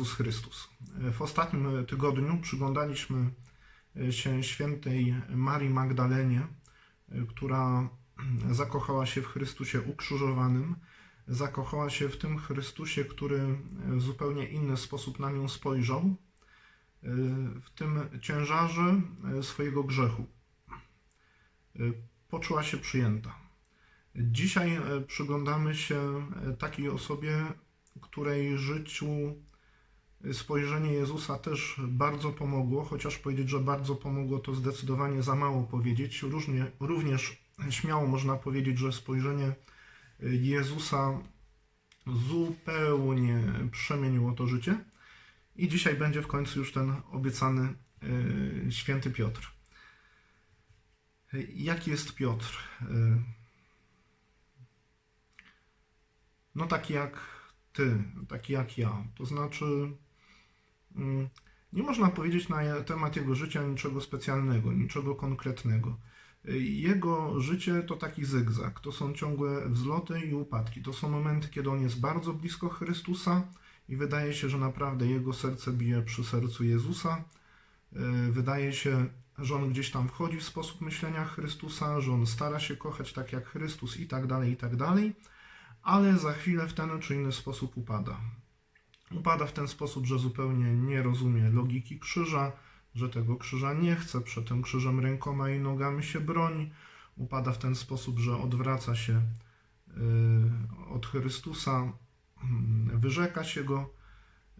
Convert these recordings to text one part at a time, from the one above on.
Jezus Chrystus. W ostatnim tygodniu przyglądaliśmy się świętej Marii Magdalenie, która zakochała się w Chrystusie ukrzyżowanym, zakochała się w tym Chrystusie, który w zupełnie inny sposób na nią spojrzał, w tym ciężarze swojego grzechu. Poczuła się przyjęta. Dzisiaj przyglądamy się takiej osobie, której życiu spojrzenie Jezusa też bardzo pomogło, chociaż powiedzieć, że bardzo pomogło, to zdecydowanie za mało powiedzieć. Różnie, również śmiało można powiedzieć, że spojrzenie Jezusa zupełnie przemieniło to życie. I dzisiaj będzie w końcu już ten obiecany e, święty Piotr. Jaki jest Piotr? E, No taki jak ty, taki jak ja. To znaczy, nie można powiedzieć na temat jego życia niczego specjalnego, niczego konkretnego. Jego życie to taki zygzak, to są ciągłe wzloty i upadki. To są momenty, kiedy on jest bardzo blisko Chrystusa i wydaje się, że naprawdę jego serce bije przy sercu Jezusa. Wydaje się, że on gdzieś tam wchodzi w sposób myślenia Chrystusa, że on stara się kochać tak jak Chrystus i tak dalej, i tak dalej, ale za chwilę w ten czy inny sposób upada. Upada w ten sposób, że zupełnie nie rozumie logiki krzyża, że tego krzyża nie chce, przed tym krzyżem rękoma i nogami się broni. Upada w ten sposób, że odwraca się y, od Chrystusa, y, wyrzeka się go.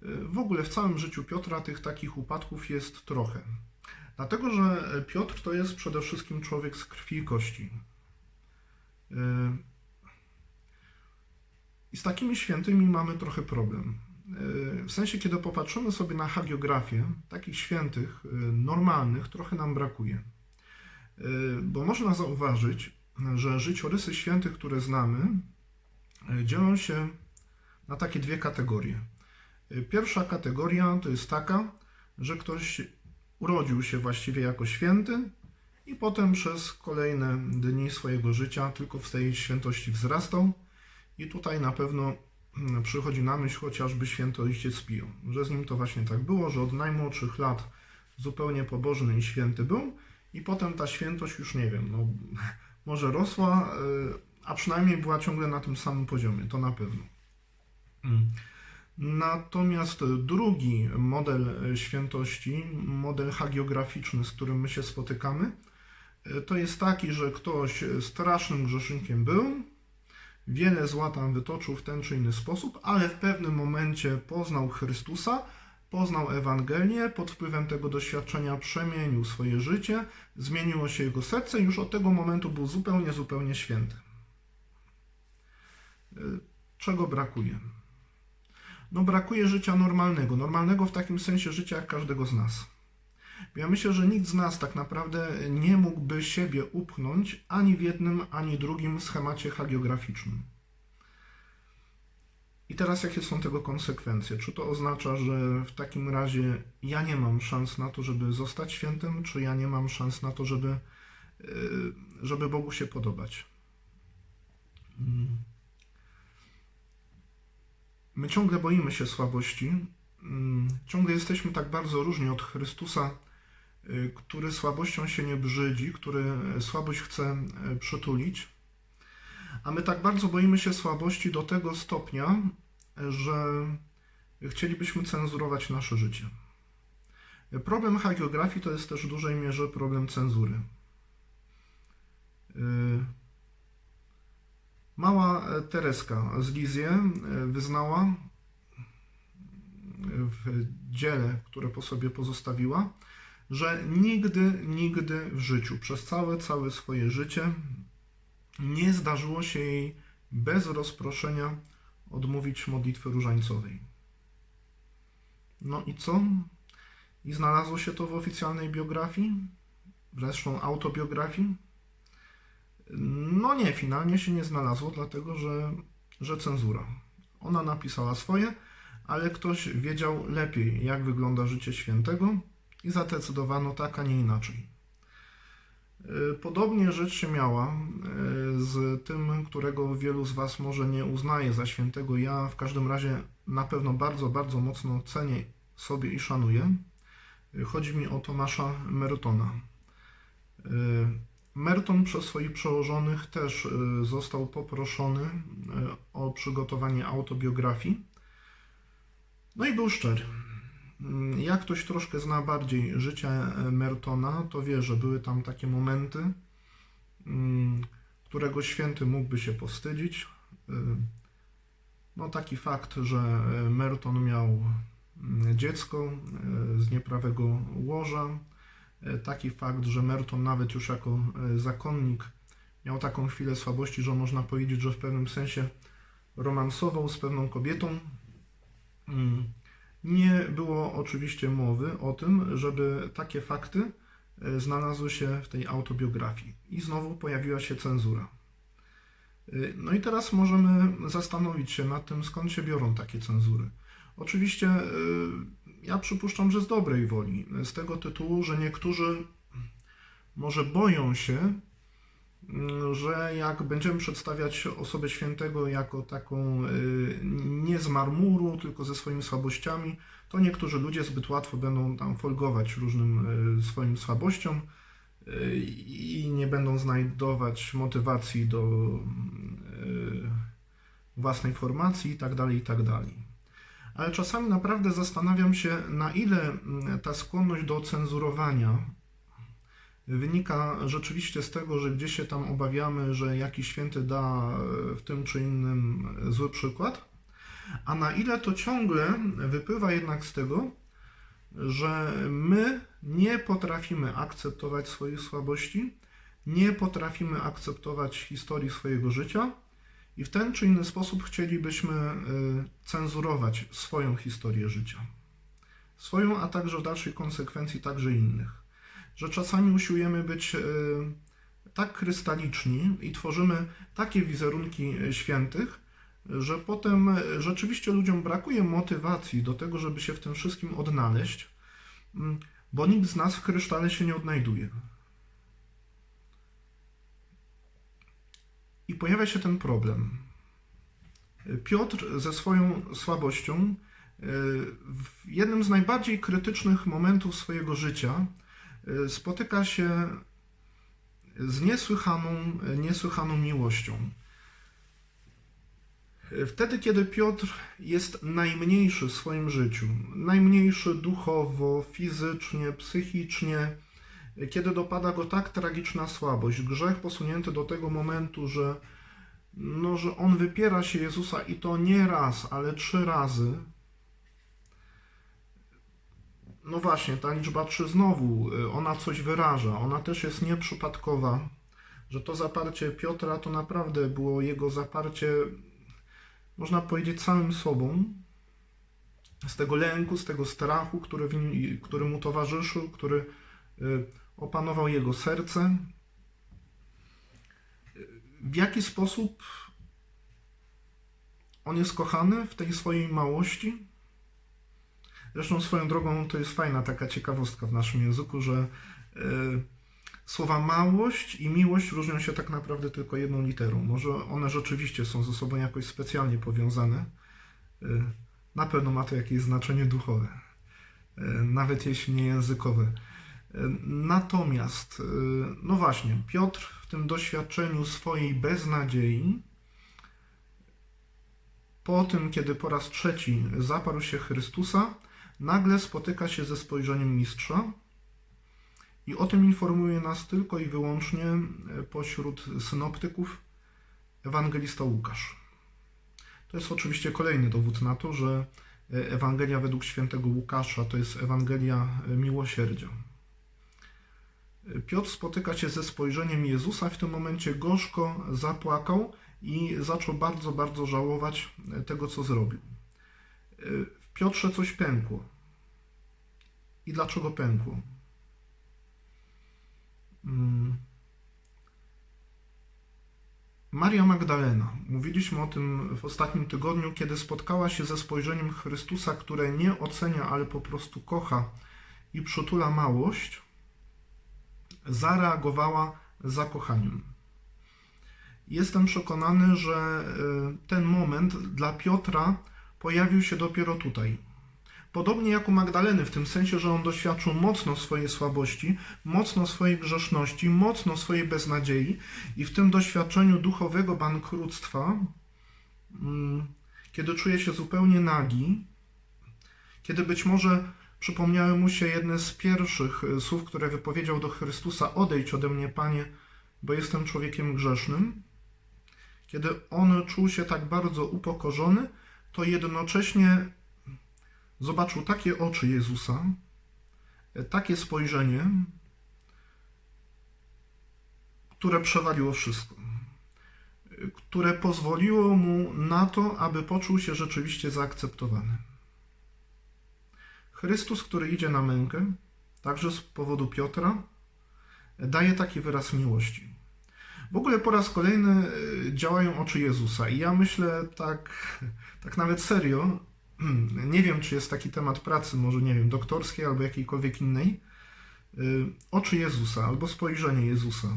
Y, w ogóle w całym życiu Piotra tych takich upadków jest trochę. Dlatego, że Piotr to jest przede wszystkim człowiek z krwi i kości. I z takimi świętymi mamy trochę problem. W sensie, kiedy popatrzymy sobie na hagiografię, takich świętych, normalnych, trochę nam brakuje. Bo można zauważyć, że życiorysy świętych, które znamy, dzielą się na takie dwie kategorie. Pierwsza kategoria to jest taka, że ktoś urodził się właściwie jako święty i potem przez kolejne dni swojego życia tylko w tej świętości wzrastał. I tutaj na pewno przychodzi na myśl chociażby święty ojciec Pio, że z nim to właśnie tak było, że od najmłodszych lat zupełnie pobożny i święty był i potem ta świętość już nie wiem, no może rosła, y, a przynajmniej była ciągle na tym samym poziomie, to na pewno. Mm. Natomiast drugi model świętości, model hagiograficzny, z którym my się spotykamy, y, to jest taki, że ktoś strasznym grzesznikiem był, wiele zła tam wytoczył w ten czy inny sposób, ale w pewnym momencie poznał Chrystusa, poznał Ewangelię, pod wpływem tego doświadczenia przemienił swoje życie, zmieniło się jego serce już od tego momentu był zupełnie, zupełnie święty. Y, czego brakuje? No brakuje życia normalnego, normalnego w takim sensie życia jak każdego z nas. Ja myślę, że nikt z nas tak naprawdę nie mógłby siebie upchnąć ani w jednym, ani drugim schemacie hagiograficznym. I teraz jakie są tego konsekwencje? Czy to oznacza, że w takim razie ja nie mam szans na to, żeby zostać świętym, czy ja nie mam szans na to, żeby, yy, żeby Bogu się podobać? Mm. My ciągle boimy się słabości, mm, ciągle jesteśmy tak bardzo różni od Chrystusa, który słabością się nie brzydzi, który słabość chce y, przytulić. A my tak bardzo boimy się słabości do tego stopnia, że chcielibyśmy cenzurować nasze życie. Problem hagiografii to jest też w dużej mierze problem cenzury. Y, mała Tereska z Lizie wyznała w dziele, które po sobie pozostawiła, że nigdy, nigdy w życiu, przez całe, całe swoje życie, nie zdarzyło się jej bez rozproszenia odmówić modlitwy różańcowej. No i co? I znalazło się to w oficjalnej biografii, zresztą autobiografii? No nie, finalnie się nie znalazło, dlatego że, że cenzura. Ona napisała swoje, ale ktoś wiedział lepiej, jak wygląda życie świętego i zadecydowano tak, a nie inaczej. Y, Podobnie rzecz się miała y, z tym, którego wielu z Was może nie uznaje za świętego. Ja w każdym razie na pewno bardzo, bardzo mocno cenię sobie i szanuję. Y, Chodzi mi o Tomasza Mertona. Merton przez swoich przełożonych też został poproszony o przygotowanie autobiografii. No i był szczery. Mm, Jak ktoś troszkę zna bardziej życie e, Mertona, to wie, że były tam takie momenty, mm, którego święty mógłby się powstydzić. Y, No taki fakt, że e, Merton miał mm, dziecko e, z nieprawego łoża. E, Taki fakt, że Merton nawet już jako e, zakonnik miał taką chwilę słabości, że można powiedzieć, że w pewnym sensie romansował z pewną kobietą. Mm. Nie było oczywiście mowy o tym, żeby takie fakty e, znalazły się w tej autobiografii. I znowu pojawiła się cenzura. E, No i teraz możemy zastanowić się nad tym, skąd się biorą takie cenzury. Oczywiście e, ja przypuszczam, że z dobrej woli, z tego tytułu, że niektórzy może boją się, mm, że jak będziemy przedstawiać osobę świętego jako taką y, nie z marmuru, tylko ze swoimi słabościami, to niektórzy ludzie zbyt łatwo będą tam folgować różnym y, swoim słabościom y, i nie będą znajdować motywacji do własnej formacji itd. itd. Ale czasami naprawdę zastanawiam się, na ile mm, ta skłonność do cenzurowania wynika rzeczywiście z tego, że gdzieś się tam obawiamy, że jakiś święty da e, w tym czy innym zły przykład, a na ile to ciągle wypływa jednak z tego, że my nie potrafimy akceptować swoich słabości, nie potrafimy akceptować historii swojego życia i w ten czy inny sposób chcielibyśmy e, cenzurować swoją historię życia. Swoją, a także w dalszej konsekwencji także innych że czasami usiłujemy być e, tak krystaliczni i tworzymy takie wizerunki e, świętych, że potem e, rzeczywiście ludziom brakuje motywacji do tego, żeby się w tym wszystkim odnaleźć, mm, bo nikt z nas w krysztale się nie odnajduje. I pojawia się ten problem. Piotr ze swoją słabością w jednym z najbardziej krytycznych momentów swojego życia spotyka się z niesłychaną, niesłychaną miłością. Wtedy, kiedy Piotr jest najmniejszy w swoim życiu, najmniejszy duchowo, fizycznie, psychicznie, kiedy dopada go tak tragiczna słabość, grzech posunięty do tego momentu, że, no, że on wypiera się Jezusa i to nie raz, ale trzy razy, no właśnie, ta liczba 3 znowu, y, ona coś wyraża, ona też jest nieprzypadkowa, że to zaparcie Piotra to naprawdę było jego zaparcie, można powiedzieć, całym sobą, z tego lęku, z tego strachu, który, który mu towarzyszył, który y, opanował jego serce. W jaki sposób on jest kochany w tej swojej małości? Zresztą swoją drogą to jest fajna taka ciekawostka w naszym języku, że y, słowa małość i miłość różnią się tak naprawdę tylko jedną literą. Może one rzeczywiście są ze sobą jakoś specjalnie powiązane. Y, na pewno ma to jakieś znaczenie duchowe, y, nawet jeśli nie językowe. Y, Natomiast, y, no właśnie, Piotr w tym doświadczeniu swojej beznadziei, po tym, kiedy po raz trzeci zaparł się Chrystusa, nagle spotyka się ze spojrzeniem mistrza i o tym informuje nas tylko i wyłącznie e, pośród synoptyków ewangelista Łukasz. To jest oczywiście kolejny dowód na to, że e, Ewangelia według świętego Łukasza to jest Ewangelia e, miłosierdzia. Piotr spotyka się ze spojrzeniem Jezusa, w tym momencie gorzko zapłakał i zaczął bardzo, bardzo żałować tego, co zrobił. W Piotrze coś pękło. I dlaczego pękło? Mm. Maria Magdalena. Mówiliśmy o tym w ostatnim tygodniu, kiedy spotkała się ze spojrzeniem Chrystusa, które nie ocenia, ale po prostu kocha i przytula małość, zareagowała zakochaniem. Jestem przekonany, że y, ten moment dla Piotra pojawił się dopiero tutaj. Podobnie jak u Magdaleny, w tym sensie, że on doświadczył mocno swojej słabości, mocno swojej grzeszności, mocno swojej beznadziei i w tym doświadczeniu duchowego bankructwa, mm, kiedy czuje się zupełnie nagi, kiedy być może przypomniały mu się jedne z pierwszych y, słów, które wypowiedział do Chrystusa: Odejdź ode mnie, panie, bo jestem człowiekiem grzesznym. Kiedy on czuł się tak bardzo upokorzony, to jednocześnie zobaczył takie oczy Jezusa, takie spojrzenie, które przewaliło wszystko, które pozwoliło mu na to, aby poczuł się rzeczywiście zaakceptowany. Chrystus, który idzie na mękę, także z powodu Piotra, daje taki wyraz miłości. W ogóle po raz kolejny działają oczy Jezusa i ja myślę tak, tak nawet serio, nie wiem czy jest taki temat pracy, może nie wiem, doktorskiej albo jakiejkolwiek innej, y, oczy Jezusa albo spojrzenie Jezusa.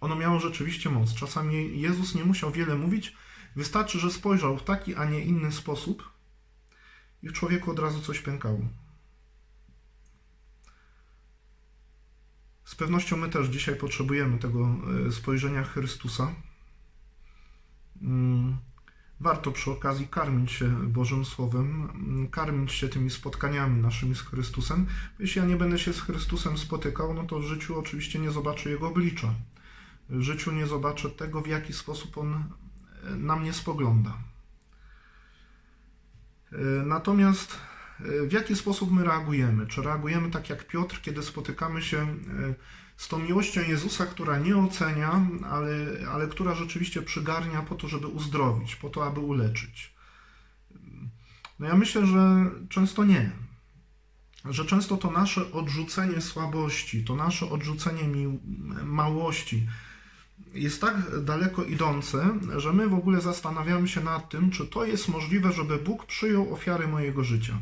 Ono miało rzeczywiście moc. Czasami Jezus nie musiał wiele mówić, wystarczy, że spojrzał w taki, a nie inny sposób i w człowieku od razu coś pękało. Z pewnością my też dzisiaj potrzebujemy tego e, spojrzenia Chrystusa. Warto przy okazji karmić się Bożym Słowem, mm, karmić się tymi spotkaniami naszymi z Chrystusem. Jeśli ja nie będę się z Chrystusem spotykał, no to w życiu oczywiście nie zobaczę Jego oblicza. W życiu nie zobaczę tego, w jaki sposób On e, na mnie spogląda. E, natomiast w jaki sposób my reagujemy? Czy reagujemy tak jak Piotr, kiedy spotykamy się e, z tą miłością Jezusa, która nie ocenia, ale, ale która rzeczywiście przygarnia po to, żeby uzdrowić, po to, aby uleczyć? No ja myślę, że często nie. Że często to nasze odrzucenie słabości, to nasze odrzucenie mi- małości jest tak daleko idące, że my w ogóle zastanawiamy się nad tym, czy to jest możliwe, żeby Bóg przyjął ofiary mojego życia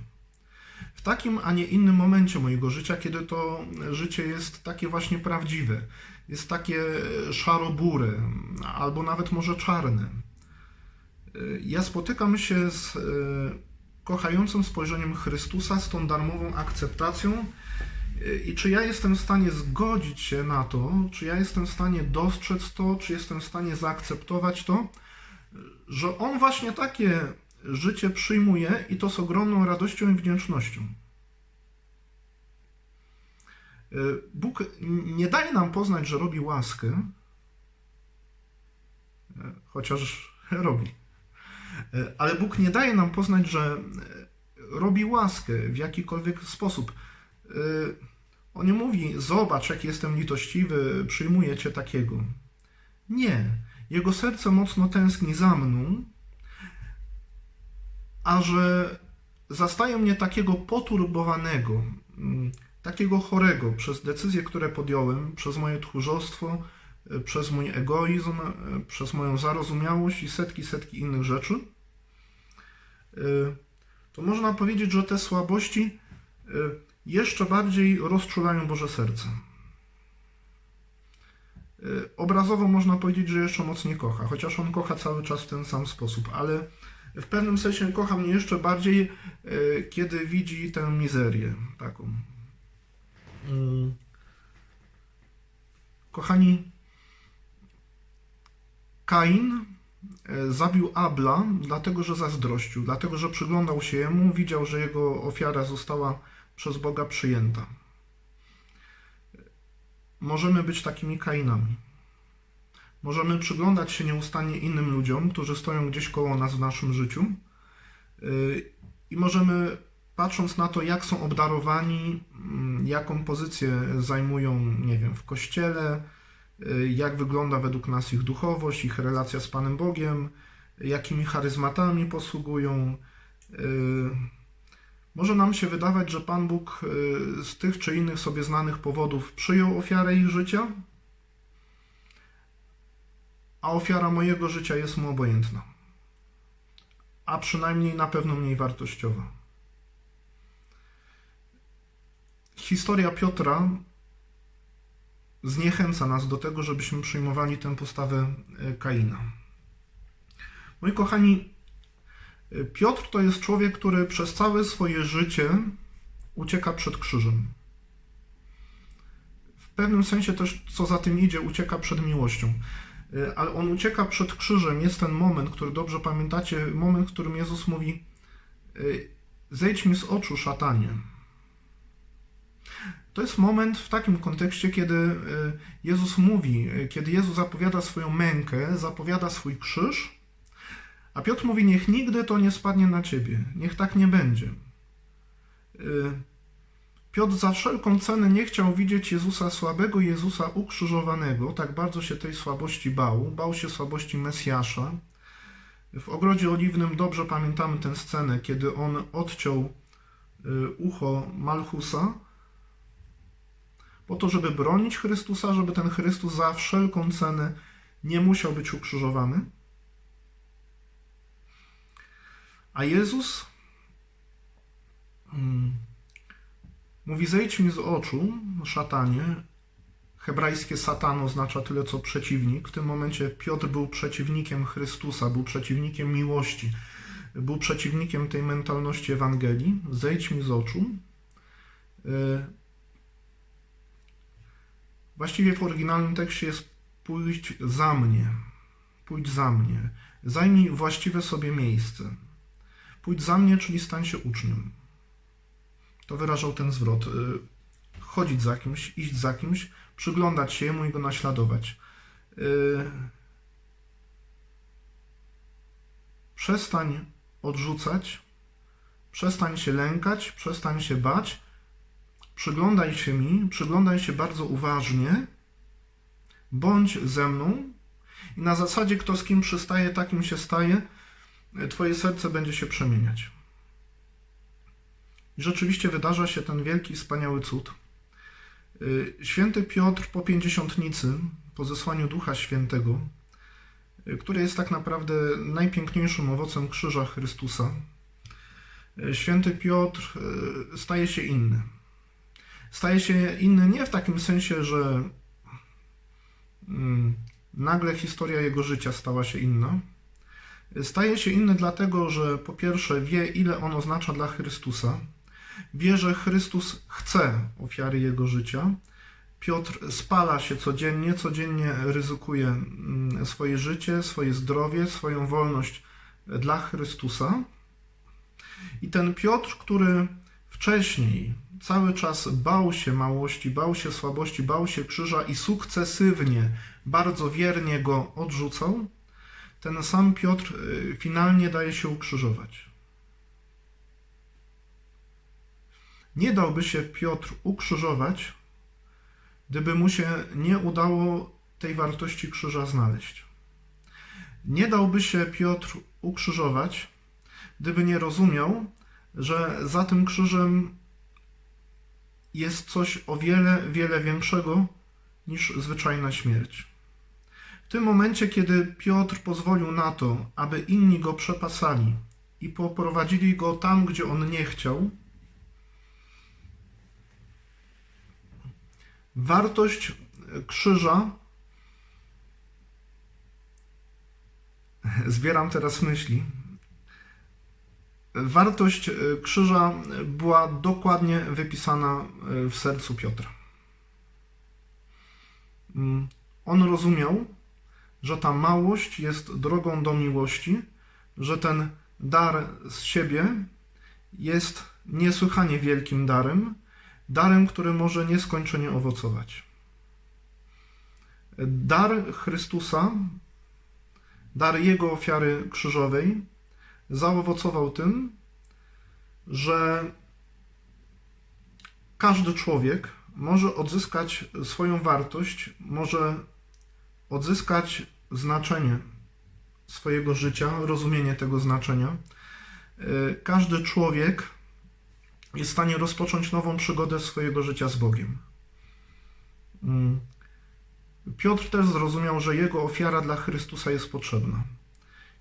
w takim, a nie innym momencie mojego życia, kiedy to życie jest takie właśnie prawdziwe, jest takie szaro-bury, albo nawet może czarne. Ja spotykam się z e, kochającym spojrzeniem Chrystusa, z tą darmową akceptacją. E, I czy ja jestem w stanie zgodzić się na to, czy ja jestem w stanie dostrzec to, czy jestem w stanie zaakceptować to, że On właśnie takie życie przyjmuje i to z ogromną radością i wdzięcznością. E, Bóg nie daje nam poznać, że robi łaskę, e, chociaż robi. E, ale Bóg nie daje nam poznać, że robi łaskę w jakikolwiek sposób. On nie mówi, zobacz, jak jestem litościwy, przyjmuję cię takiego. Nie. Jego serce mocno tęskni za mną a że zastaje mnie takiego poturbowanego, mm, takiego chorego przez decyzje, które podjąłem, przez moje tchórzostwo, e, przez mój egoizm, e, przez moją zarozumiałość i setki, setki innych rzeczy, e, to można powiedzieć, że te słabości jeszcze bardziej rozczulają Boże serce. Obrazowo można powiedzieć, że jeszcze mocniej kocha, chociaż on kocha cały czas w ten sam sposób, ale w pewnym sensie kocha mnie jeszcze bardziej, e, kiedy widzi tę mizerię taką. Mm. Kochani, Kain e, zabił Abla, dlatego że zazdrościł, dlatego że przyglądał się jemu, widział, że jego ofiara została przez Boga przyjęta. Możemy być takimi Kainami. Możemy przyglądać się nieustannie innym ludziom, którzy stoją gdzieś koło nas w naszym życiu y, i możemy, patrząc na to, jak są obdarowani, mm, jaką pozycję zajmują, nie wiem, w kościele, y, jak wygląda według nas ich duchowość, ich relacja z Panem Bogiem, jakimi charyzmatami posługują. Y, może nam się wydawać, że Pan Bóg z tych czy innych sobie znanych powodów przyjął ofiarę ich życia, a ofiara mojego życia jest mu obojętna. A przynajmniej na pewno mniej wartościowa. Historia Piotra zniechęca nas do tego, żebyśmy przyjmowali tę postawę e, Kaina. Moi kochani, e, Piotr to jest człowiek, który przez całe swoje życie ucieka przed krzyżem. W pewnym sensie też, co za tym idzie, ucieka przed miłością. E, Ale on ucieka przed krzyżem. Jest ten moment, który dobrze pamiętacie, moment, w którym Jezus mówi: e, Zejdź mi z oczu, szatanie. To jest moment w takim kontekście, kiedy e, Jezus mówi, kiedy Jezus zapowiada swoją mękę, zapowiada swój krzyż, a Piotr mówi: Niech nigdy to nie spadnie na ciebie, niech tak nie będzie. Piotr za wszelką cenę nie chciał widzieć Jezusa słabego, Jezusa ukrzyżowanego, tak bardzo się tej słabości bał, bał się słabości Mesjasza. W ogrodzie oliwnym dobrze pamiętamy tę scenę, kiedy on odciął y, ucho Malchusa, po to, żeby bronić Chrystusa, żeby ten Chrystus za wszelką cenę nie musiał być ukrzyżowany. A Jezus mm, mówi: Zejdź mi z oczu, szatanie. Hebrajskie satan oznacza tyle co przeciwnik. W tym momencie Piotr był przeciwnikiem Chrystusa, był przeciwnikiem miłości, był przeciwnikiem tej mentalności Ewangelii. Zejdź mi z oczu. Y, Właściwie w oryginalnym tekście jest pójść za mnie. Pójdź za mnie. Zajmij właściwe sobie miejsce. Pójdź za mnie, czyli stań się uczniem. To wyrażał ten zwrot. Y, Chodzić za kimś, iść za kimś, przyglądać się jemu i go naśladować. Y, Przestań odrzucać, przestań się lękać, przestań się bać, przyglądaj się mi, przyglądaj się bardzo uważnie, bądź ze mną i na zasadzie kto z kim przystaje, takim się staje, twoje serce będzie się przemieniać. I rzeczywiście wydarza się ten wielki, wspaniały cud. Y, Święty Piotr po pięćdziesiątnicy, po zesłaniu Ducha Świętego, y, który jest tak naprawdę najpiękniejszym owocem krzyża Chrystusa, y, Święty Piotr staje się inny. Staje się inny nie w takim sensie, że mm, nagle historia jego życia stała się inna. Staje się inny dlatego, że po pierwsze wie, ile on oznacza dla Chrystusa. Wie, że Chrystus chce ofiary jego życia. Piotr spala się codziennie, codziennie ryzykuje mm, swoje życie, swoje zdrowie, swoją wolność dla Chrystusa. I ten Piotr, który wcześniej cały czas bał się małości, bał się słabości, bał się krzyża i sukcesywnie, bardzo wiernie go odrzucał, ten sam Piotr y, finalnie daje się ukrzyżować. Nie dałby się Piotr ukrzyżować, gdyby mu się nie udało tej wartości krzyża znaleźć. Nie dałby się Piotr ukrzyżować, gdyby nie rozumiał, że za tym krzyżem jest coś o wiele, wiele większego niż zwyczajna śmierć. W tym momencie, kiedy Piotr pozwolił na to, aby inni go przepasali i poprowadzili go tam, gdzie on nie chciał, wartość krzyża. Zbieram teraz myśli. Wartość krzyża była dokładnie wypisana w sercu Piotra. On rozumiał, że ta małość jest drogą do miłości, że ten dar z siebie jest niesłychanie wielkim darem, darem, który może nieskończenie owocować. Dar Chrystusa, dar Jego ofiary krzyżowej zaowocował tym, że każdy człowiek może odzyskać swoją wartość, może odzyskać znaczenie swojego życia, rozumienie tego znaczenia. Każdy człowiek jest w stanie rozpocząć nową przygodę swojego życia z Bogiem. Piotr też zrozumiał, że jego ofiara dla Chrystusa jest potrzebna.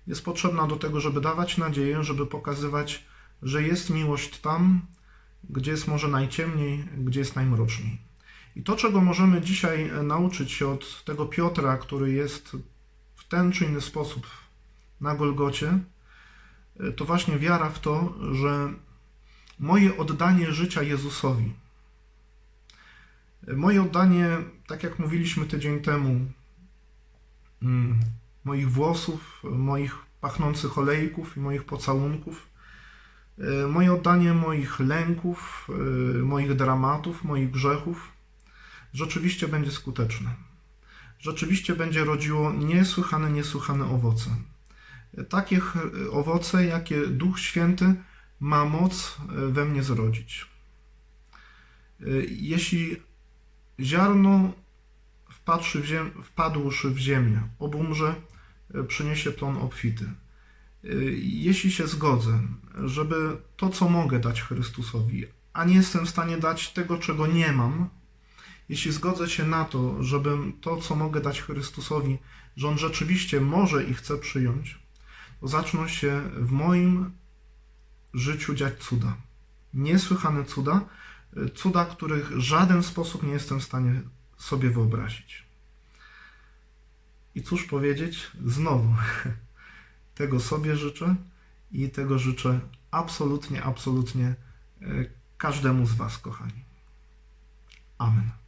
Jest potrzebna do tego, żeby dawać nadzieję, żeby pokazywać, że jest miłość tam, gdzie jest może najciemniej, gdzie jest najmroczniej. I to, czego możemy dzisiaj nauczyć się od tego Piotra, który jest w ten czy inny sposób na Golgocie, to właśnie wiara w to, że moje oddanie życia Jezusowi, moje oddanie, tak jak mówiliśmy tydzień temu, mm, moich włosów, moich pachnących olejków i moich pocałunków, e, moje oddanie moich lęków, e, moich dramatów, moich grzechów, rzeczywiście będzie skuteczne. Rzeczywiście będzie rodziło niesłychane, niesłychane owoce. Takie owoce, jakie Duch Święty ma moc e, we mnie zrodzić. E, Jeśli ziarno wpadłszy w, ziem, wpadłszy w ziemię, obumrze, e, przyniesie plon obfity. Jeśli się zgodzę, żeby to, co mogę dać Chrystusowi, a nie jestem w stanie dać tego, czego nie mam, jeśli zgodzę się na to, żebym to, co mogę dać Chrystusowi, że On rzeczywiście może i chce przyjąć, to zaczną się w moim życiu dziać cuda. Niesłychane cuda, y, cuda, których żaden sposób nie jestem w stanie sobie wyobrazić. I cóż powiedzieć? Znowu, tego sobie życzę i tego życzę absolutnie, absolutnie y, każdemu z Was, kochani. Amen.